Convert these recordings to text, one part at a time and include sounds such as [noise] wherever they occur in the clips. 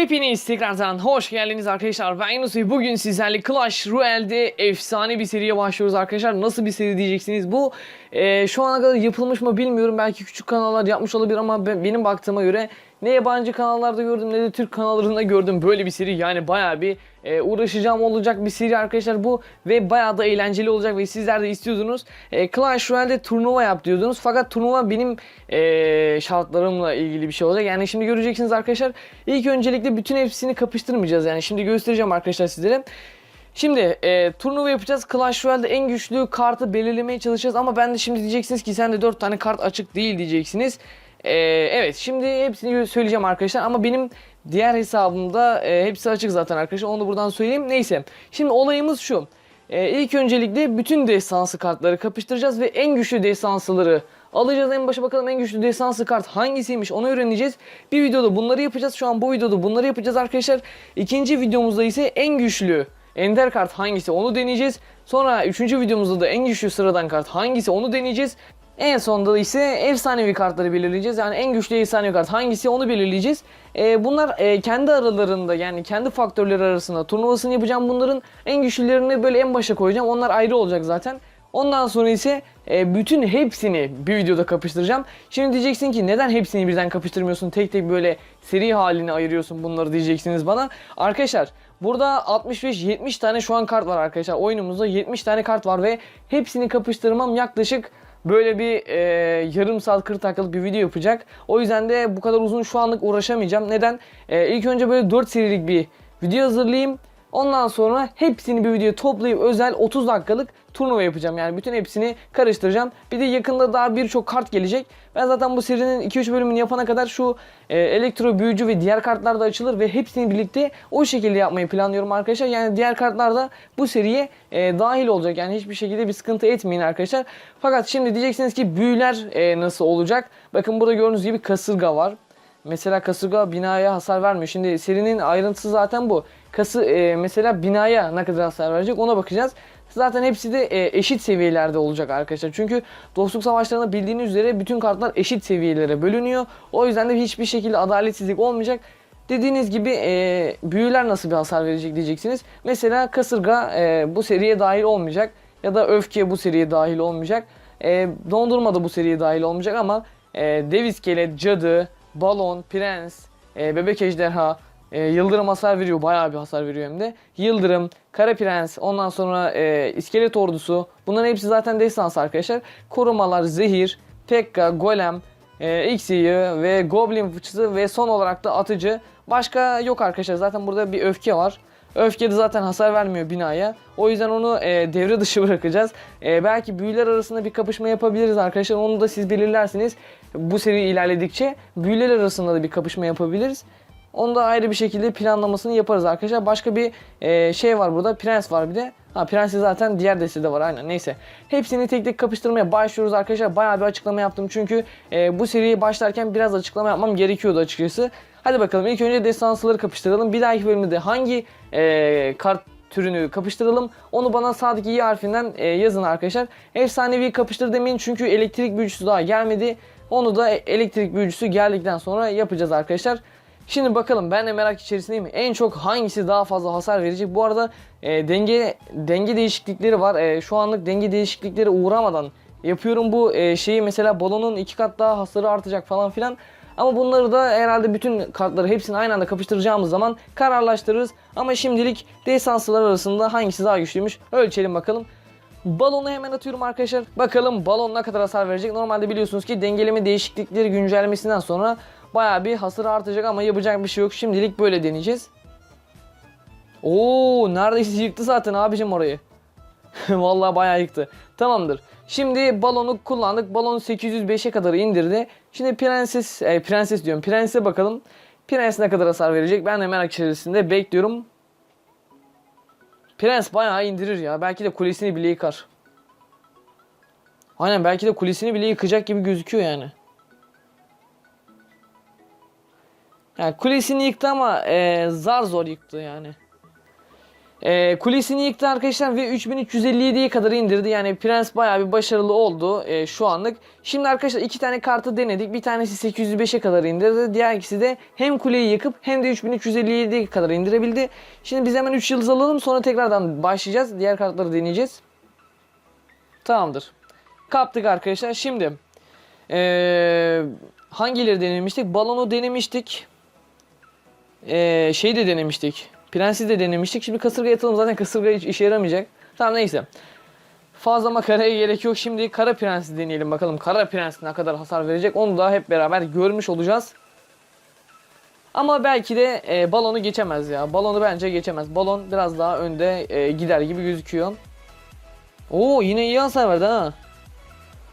Hepiniz tekrardan hoş geldiniz arkadaşlar. Ben Yunus ve bugün sizlerle Clash Royale'de efsane bir seriye başlıyoruz arkadaşlar. Nasıl bir seri diyeceksiniz? Bu e, şu ana kadar yapılmış mı bilmiyorum. Belki küçük kanallar yapmış olabilir ama ben- benim baktığıma göre ne yabancı kanallarda gördüm ne de Türk kanallarında gördüm böyle bir seri. Yani bayağı bir e, uğraşacağım olacak bir seri arkadaşlar bu ve bayağı da eğlenceli olacak ve sizler de istiyordunuz. E, Clash Royale'de turnuva yap diyordunuz. Fakat turnuva benim e, şartlarımla ilgili bir şey olacak. Yani şimdi göreceksiniz arkadaşlar. İlk öncelikle bütün hepsini kapıştırmayacağız. Yani şimdi göstereceğim arkadaşlar sizlere. Şimdi e, turnuva yapacağız. Clash Royale'de en güçlü kartı belirlemeye çalışacağız. Ama ben de şimdi diyeceksiniz ki sende 4 tane kart açık değil diyeceksiniz. E, evet şimdi hepsini söyleyeceğim arkadaşlar. Ama benim diğer hesabımda e, hepsi açık zaten arkadaşlar. Onu da buradan söyleyeyim. Neyse. Şimdi olayımız şu. E, ilk öncelikle bütün destansı kartları kapıştıracağız ve en güçlü destansıları alacağız. En başa bakalım en güçlü destansı kart hangisiymiş onu öğreneceğiz. Bir videoda bunları yapacağız. Şu an bu videoda bunları yapacağız arkadaşlar. İkinci videomuzda ise en güçlü ender kart hangisi onu deneyeceğiz. Sonra üçüncü videomuzda da en güçlü sıradan kart hangisi onu deneyeceğiz. En sonunda ise efsanevi kartları belirleyeceğiz. Yani en güçlü efsanevi kart hangisi onu belirleyeceğiz. Ee, bunlar e, kendi aralarında yani kendi faktörleri arasında turnuvasını yapacağım. Bunların en güçlülerini böyle en başa koyacağım. Onlar ayrı olacak zaten. Ondan sonra ise e, bütün hepsini bir videoda kapıştıracağım. Şimdi diyeceksin ki neden hepsini birden kapıştırmıyorsun? Tek tek böyle seri haline ayırıyorsun bunları diyeceksiniz bana. Arkadaşlar burada 65-70 tane şu an kart var arkadaşlar. Oyunumuzda 70 tane kart var ve hepsini kapıştırmam yaklaşık böyle bir e, yarım saat 40 dakikalık bir video yapacak. O yüzden de bu kadar uzun şu anlık uğraşamayacağım. Neden? E, ilk önce böyle 4 serilik bir video hazırlayayım. Ondan sonra hepsini bir videoya toplayıp özel 30 dakikalık turnuva yapacağım. Yani bütün hepsini karıştıracağım. Bir de yakında daha birçok kart gelecek. Ben zaten bu serinin 2-3 bölümünü yapana kadar şu e, elektro büyücü ve diğer kartlar da açılır ve hepsini birlikte o şekilde yapmayı planlıyorum arkadaşlar. Yani diğer kartlar da bu seriye e, dahil olacak. Yani hiçbir şekilde bir sıkıntı etmeyin arkadaşlar. Fakat şimdi diyeceksiniz ki büyüler e, nasıl olacak? Bakın burada gördüğünüz gibi kasırga var. Mesela kasırga binaya hasar vermiyor. Şimdi serinin ayrıntısı zaten bu. Kası e, mesela binaya ne kadar hasar verecek ona bakacağız. Zaten hepsi de e, eşit seviyelerde olacak arkadaşlar. Çünkü dostluk savaşlarında bildiğiniz üzere bütün kartlar eşit seviyelere bölünüyor. O yüzden de hiçbir şekilde adaletsizlik olmayacak. Dediğiniz gibi e, büyüler nasıl bir hasar verecek diyeceksiniz. Mesela kasırga e, bu seriye dahil olmayacak. Ya da öfke bu seriye dahil olmayacak. E, dondurma da bu seriye dahil olmayacak ama e, dev iskelet, cadı, balon, prens, e, bebek ejderha, e, yıldırım hasar veriyor. Bayağı bir hasar veriyor hem de. Yıldırım, kara prens, ondan sonra e, iskelet ordusu. Bunların hepsi zaten destansı arkadaşlar. Korumalar, zehir, pekka, golem, e, Xy'yi ve Goblin fıçısı ve son olarak da atıcı. Başka yok arkadaşlar. Zaten burada bir öfke var. Öfke de zaten hasar vermiyor binaya. O yüzden onu e, devre dışı [laughs] bırakacağız. E, belki büyüler arasında bir kapışma yapabiliriz arkadaşlar. Onu da siz belirlersiniz. Bu seri ilerledikçe büyüler arasında da bir kapışma yapabiliriz. Onu da ayrı bir şekilde planlamasını yaparız arkadaşlar. Başka bir e, şey var burada. Prens var bir de. Ha Prensi zaten diğer destede var aynen neyse. Hepsini tek tek kapıştırmaya başlıyoruz arkadaşlar. Bayağı bir açıklama yaptım çünkü e, bu seriye başlarken biraz açıklama yapmam gerekiyordu açıkçası. Hadi bakalım ilk önce destansıları kapıştıralım. Bir dahaki bölümde hangi e, kart türünü kapıştıralım. Onu bana sağdaki i harfinden e, yazın arkadaşlar. Efsanevi kapıştır demeyin çünkü elektrik büyücüsü daha gelmedi. Onu da elektrik büyücüsü geldikten sonra yapacağız arkadaşlar. Şimdi bakalım ben de merak içerisindeyim. En çok hangisi daha fazla hasar verecek? Bu arada e, denge denge değişiklikleri var. E, şu anlık denge değişiklikleri uğramadan yapıyorum bu e, şeyi mesela balonun iki kat daha hasarı artacak falan filan. Ama bunları da herhalde bütün kartları hepsini aynı anda kapıştıracağımız zaman kararlaştırırız. Ama şimdilik desansılar arasında hangisi daha güçlüymüş ölçelim bakalım. Balonu hemen atıyorum arkadaşlar. Bakalım balon ne kadar hasar verecek. Normalde biliyorsunuz ki dengeleme değişiklikleri güncellemesinden sonra baya bir hasar artacak ama yapacak bir şey yok. Şimdilik böyle deneyeceğiz. Oo neredeyse yıktı zaten abicim orayı. [laughs] Vallahi bayağı yıktı. Tamamdır. Şimdi balonu kullandık. Balonu 805'e kadar indirdi. Şimdi prenses, e, prenses diyorum. Prense bakalım. Prens ne kadar hasar verecek? Ben de merak içerisinde bekliyorum. Prens bayağı indirir ya. Belki de kulesini bile yıkar. Aynen belki de kulesini bile yıkacak gibi gözüküyor yani. Yani kulesini yıktı ama e, zar zor yıktı yani. E, kulesini yıktı arkadaşlar ve 3357'ye kadar indirdi. Yani Prens bayağı bir başarılı oldu e, şu anlık. Şimdi arkadaşlar iki tane kartı denedik. Bir tanesi 805'e kadar indirdi. Diğer ikisi de hem kuleyi yıkıp hem de 3357'ye kadar indirebildi. Şimdi biz hemen 3 yıldız alalım sonra tekrardan başlayacağız. Diğer kartları deneyeceğiz. Tamamdır. Kaptık arkadaşlar. Şimdi ee, hangileri denemiştik? Balonu denemiştik. Ee, şey de denemiştik. Prensi de denemiştik. Şimdi kasırga atalım. Zaten kasırga hiç işe yaramayacak. Tamam neyse. Fazla makaraya gerek yok. Şimdi kara prensi deneyelim bakalım. Kara prens ne kadar hasar verecek. Onu da hep beraber görmüş olacağız. Ama belki de e, balonu geçemez ya. Balonu bence geçemez. Balon biraz daha önde e, gider gibi gözüküyor. Oo yine iyi hasar verdi ha.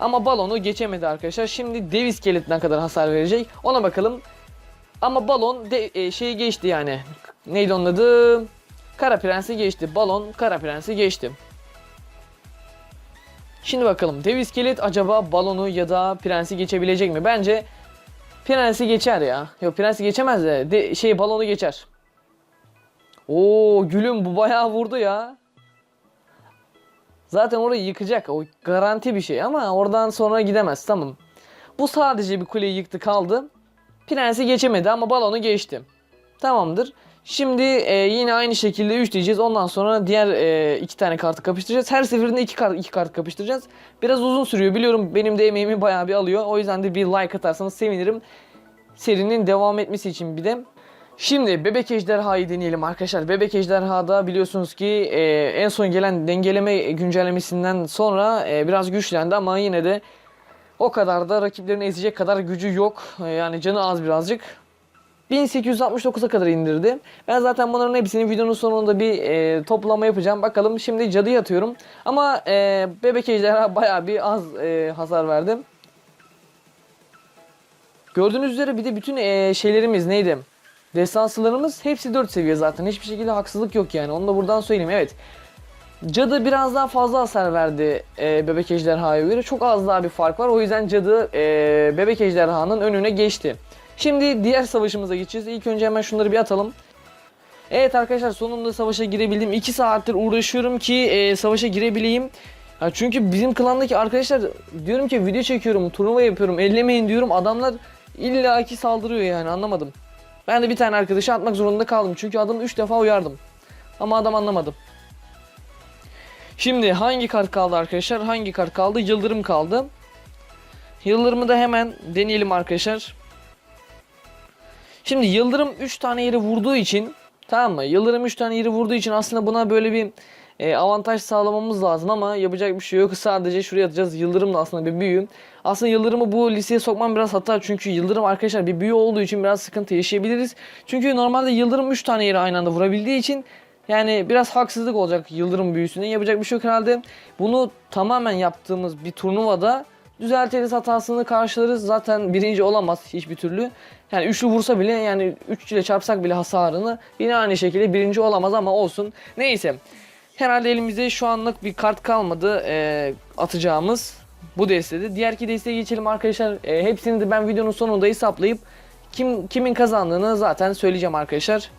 Ama balonu geçemedi arkadaşlar. Şimdi dev iskelet ne kadar hasar verecek ona bakalım. Ama balon de, e, şeyi geçti yani. Neydi onun adı? Kara Prens'i geçti. Balon Kara Prens'i geçti. Şimdi bakalım dev iskelet acaba balonu ya da prensi geçebilecek mi? Bence prensi geçer ya. Yok prensi geçemez de, de şey balonu geçer. Oo gülüm bu bayağı vurdu ya. Zaten orayı yıkacak. O garanti bir şey ama oradan sonra gidemez. Tamam. Bu sadece bir kuleyi yıktı kaldı. Prensi geçemedi ama balonu geçti. Tamamdır. Şimdi e, yine aynı şekilde 3 diyeceğiz. Ondan sonra diğer e, iki tane kartı kapıştıracağız. Her seferinde iki kart iki kart kapıştıracağız. Biraz uzun sürüyor. Biliyorum benim de emeğimi bayağı bir alıyor. O yüzden de bir like atarsanız sevinirim. Serinin devam etmesi için bir de. Şimdi bebek ejderhayı deneyelim arkadaşlar. Bebek ejderhada biliyorsunuz ki e, en son gelen dengeleme güncellemesinden sonra e, biraz güçlendi ama yine de o kadar da rakiplerini ezecek kadar gücü yok. E, yani canı az birazcık. 1869'a kadar indirdi. Ben zaten bunların hepsini videonun sonunda bir e, toplama yapacağım. Bakalım şimdi cadıyı atıyorum. Ama e, bebek ejderha bayağı bir az e, hasar verdi. Gördüğünüz üzere bir de bütün e, şeylerimiz neydi? Destansılarımız hepsi 4 seviye zaten. Hiçbir şekilde haksızlık yok yani. Onu da buradan söyleyeyim. Evet. Cadı biraz daha fazla hasar verdi e, bebek ejderhaya göre. Çok az daha bir fark var. O yüzden cadı e, bebek ejderhanın önüne geçti. Şimdi diğer savaşımıza geçeceğiz. İlk önce hemen şunları bir atalım. Evet arkadaşlar sonunda savaşa girebildim. 2 saattir uğraşıyorum ki e, savaşa girebileyim. Ya çünkü bizim klandaki arkadaşlar diyorum ki video çekiyorum, turnuva yapıyorum, ellemeyin diyorum. Adamlar illaki saldırıyor yani anlamadım. Ben de bir tane arkadaşı atmak zorunda kaldım. Çünkü adamı 3 defa uyardım. Ama adam anlamadı. Şimdi hangi kart kaldı arkadaşlar? Hangi kart kaldı? Yıldırım kaldı. Yıldırımı da hemen deneyelim arkadaşlar. Şimdi Yıldırım 3 tane yeri vurduğu için tamam mı? Yıldırım 3 tane yeri vurduğu için aslında buna böyle bir e, avantaj sağlamamız lazım ama yapacak bir şey yok. Sadece şuraya atacağız. Yıldırım da aslında bir büyü. Aslında Yıldırım'ı bu listeye sokmam biraz hata. Çünkü Yıldırım arkadaşlar bir büyü olduğu için biraz sıkıntı yaşayabiliriz. Çünkü normalde Yıldırım 3 tane yeri aynı anda vurabildiği için yani biraz haksızlık olacak Yıldırım büyüsüne. Yapacak bir şey yok herhalde. Bunu tamamen yaptığımız bir turnuvada düzeltiriz hatasını karşılarız. Zaten birinci olamaz hiçbir türlü. Yani üçlü vursa bile yani 3 ile çarpsak bile hasarını yine aynı şekilde birinci olamaz ama olsun. Neyse. Herhalde elimizde şu anlık bir kart kalmadı e, atacağımız bu destede. Diğer iki desteye geçelim arkadaşlar. E, hepsini de ben videonun sonunda hesaplayıp kim kimin kazandığını zaten söyleyeceğim arkadaşlar.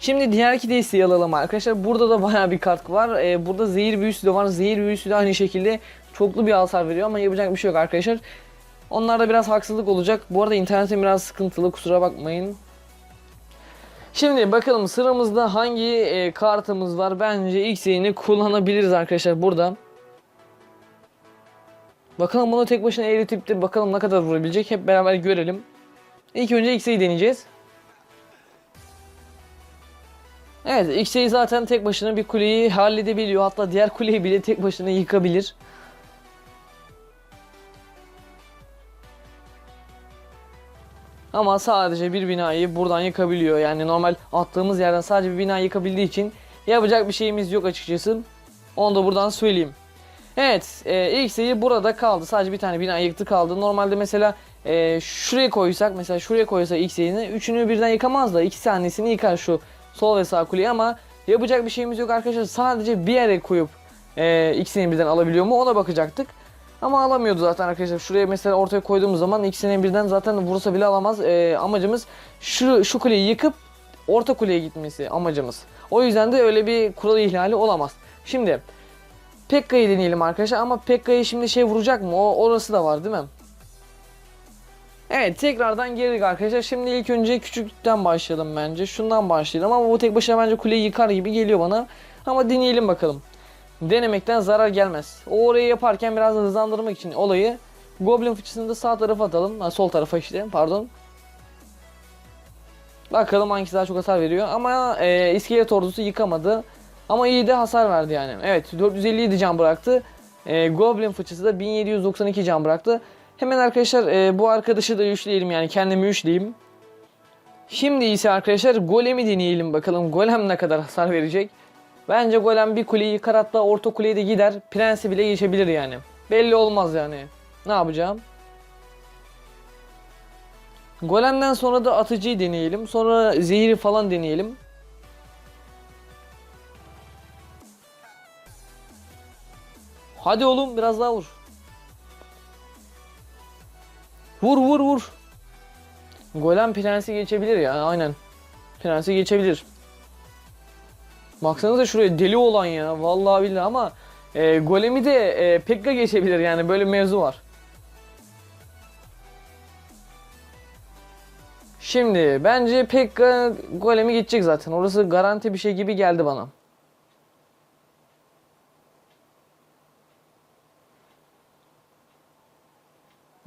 Şimdi diğer iki desteği alalım arkadaşlar. Burada da baya bir kart var. Ee, burada zehir büyüsü de var. Zehir büyüsü de aynı şekilde çoklu bir hasar veriyor ama yapacak bir şey yok arkadaşlar. Onlarda biraz haksızlık olacak. Bu arada internetim biraz sıkıntılı kusura bakmayın. Şimdi bakalım sıramızda hangi e, kartımız var. Bence X'ini kullanabiliriz arkadaşlar burada. Bakalım bunu tek başına eğritip de bakalım ne kadar vurabilecek. Hep beraber görelim. İlk önce X'i deneyeceğiz. Evet X'e zaten tek başına bir kuleyi halledebiliyor. Hatta diğer kuleyi bile tek başına yıkabilir. Ama sadece bir binayı buradan yıkabiliyor. Yani normal attığımız yerden sadece bir bina yıkabildiği için yapacak bir şeyimiz yok açıkçası. Onu da buradan söyleyeyim. Evet e, ilk sayı burada kaldı. Sadece bir tane bina yıktı kaldı. Normalde mesela e, şuraya koysak mesela şuraya koysa ilk sayını üçünü birden yıkamaz da iki tanesini yıkar şu sol ve sağ kuleyi ama yapacak bir şeyimiz yok arkadaşlar. Sadece bir yere koyup e, ikisini birden alabiliyor mu ona bakacaktık. Ama alamıyordu zaten arkadaşlar. Şuraya mesela ortaya koyduğumuz zaman ikisini birden zaten vursa bile alamaz. E, amacımız şu, şu kuleyi yıkıp orta kuleye gitmesi amacımız. O yüzden de öyle bir kural ihlali olamaz. Şimdi Pekka'yı deneyelim arkadaşlar ama Pekka'yı şimdi şey vuracak mı? O orası da var değil mi? Evet tekrardan girdik arkadaşlar. Şimdi ilk önce küçükten başlayalım bence. Şundan başlayalım ama bu tek başına bence kuleyi yıkar gibi geliyor bana. Ama deneyelim bakalım. Denemekten zarar gelmez. O orayı yaparken biraz hızlandırmak için olayı Goblin fıçısını da sağ tarafa atalım. Ha, sol tarafa işte pardon. Bakalım hangisi daha çok hasar veriyor. Ama e, iskelet ordusu yıkamadı. Ama iyi de hasar verdi yani. Evet 457 can bıraktı. E, Goblin fıçısı da 1792 can bıraktı. Hemen arkadaşlar e, bu arkadaşı da üçleyelim yani kendimi üçleyeyim. Şimdi ise arkadaşlar golemi deneyelim bakalım golem ne kadar hasar verecek. Bence golem bir kuleyi yıkar hatta orta kuleye de gider. Prensi bile geçebilir yani. Belli olmaz yani. Ne yapacağım? Golemden sonra da atıcıyı deneyelim. Sonra zehiri falan deneyelim. Hadi oğlum biraz daha vur. Vur vur vur. Golem prensi geçebilir ya aynen. Prensi geçebilir. Baksanıza şuraya deli olan ya vallahi billahi ama e, golemi de e, Pekka geçebilir yani böyle mevzu var. Şimdi bence Pekka golemi geçecek zaten. Orası garanti bir şey gibi geldi bana.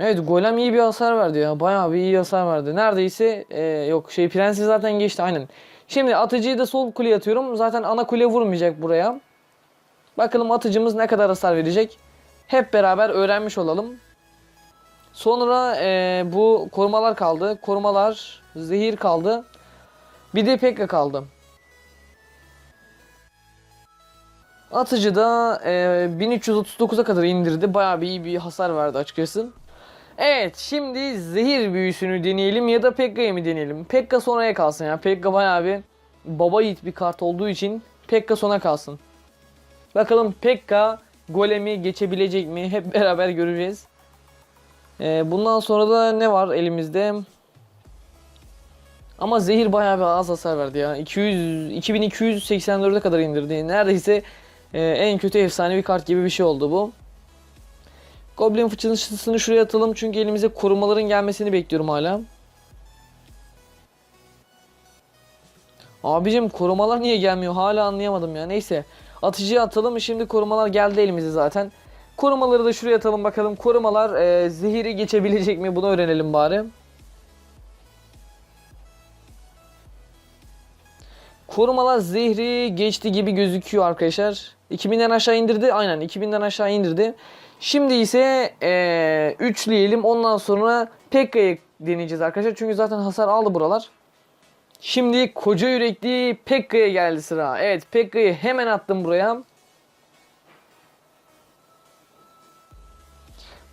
Evet golem iyi bir hasar verdi ya. Bayağı bir iyi hasar verdi. Neredeyse e, yok şey prensi zaten geçti aynen. Şimdi atıcıyı da sol kuleye atıyorum. Zaten ana kule vurmayacak buraya. Bakalım atıcımız ne kadar hasar verecek. Hep beraber öğrenmiş olalım. Sonra e, bu korumalar kaldı. Korumalar, zehir kaldı. Bir de Pekka kaldı. Atıcı da e, 1339'a kadar indirdi. Bayağı bir iyi bir hasar verdi açıkçası. Evet şimdi zehir büyüsünü deneyelim ya da Pekka'yı mı deneyelim? Pekka sonraya kalsın ya. Pekka bayağı bir baba yiğit bir kart olduğu için Pekka sona kalsın. Bakalım Pekka golemi geçebilecek mi? Hep beraber göreceğiz. Ee, bundan sonra da ne var elimizde? Ama zehir bayağı bir az hasar verdi ya. 200 2284'e kadar indirdi. Neredeyse e, en kötü efsanevi kart gibi bir şey oldu bu. Goblin fıçısını şuraya atalım çünkü elimize korumaların gelmesini bekliyorum hala. Abicim korumalar niye gelmiyor hala anlayamadım ya neyse. Atıcıya atalım şimdi korumalar geldi elimize zaten. Korumaları da şuraya atalım bakalım korumalar e, zehiri geçebilecek mi bunu öğrenelim bari. Korumalar zehri geçti gibi gözüküyor arkadaşlar. 2000'den aşağı indirdi. Aynen 2000'den aşağı indirdi. Şimdi ise ee, üçleyelim. Ondan sonra Pekka'yı deneyeceğiz arkadaşlar. Çünkü zaten hasar aldı buralar. Şimdi koca yürekli Pekka'ya geldi sıra. Evet Pekka'yı hemen attım buraya.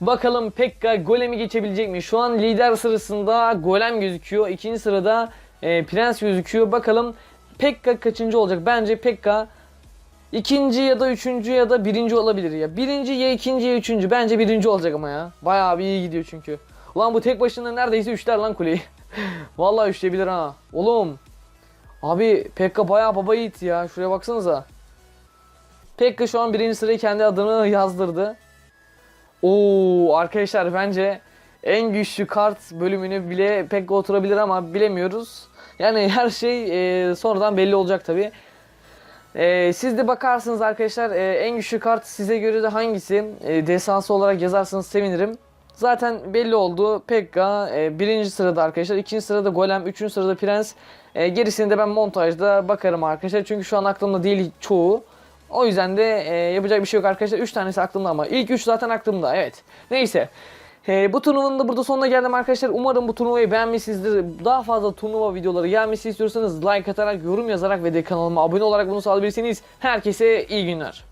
Bakalım Pekka golemi geçebilecek mi? Şu an lider sırasında golem gözüküyor. İkinci sırada e, prens gözüküyor. Bakalım Pekka kaçıncı olacak? Bence Pekka ikinci ya da üçüncü ya da birinci olabilir ya. Birinci ya ikinci ya üçüncü. Bence birinci olacak ama ya. Bayağı bir iyi gidiyor çünkü. Ulan bu tek başına neredeyse üçler lan kuleyi. [laughs] Vallahi üçleyebilir ha. Oğlum. Abi Pekka bayağı baba yiğit ya. Şuraya baksanıza. Pekka şu an birinci sırayı kendi adını yazdırdı. Oo arkadaşlar bence en güçlü kart bölümünü bile Pekka oturabilir ama bilemiyoruz. Yani her şey e, sonradan belli olacak tabi. E, siz de bakarsınız arkadaşlar e, en güçlü kart size göre de hangisi? E, desansı olarak yazarsanız sevinirim. Zaten belli oldu. Pekka e, birinci sırada arkadaşlar. ikinci sırada Golem. Üçüncü sırada Prens. E, gerisini de ben montajda bakarım arkadaşlar. Çünkü şu an aklımda değil çoğu. O yüzden de e, yapacak bir şey yok arkadaşlar. 3 tanesi aklımda ama ilk 3 zaten aklımda. Evet. Neyse. E, bu turnuvanın da burada sonuna geldim arkadaşlar. Umarım bu turnuvayı beğenmişsinizdir. Daha fazla turnuva videoları gelmesi istiyorsanız like atarak, yorum yazarak ve de kanalıma abone olarak bunu sağlayabilirsiniz. Herkese iyi günler.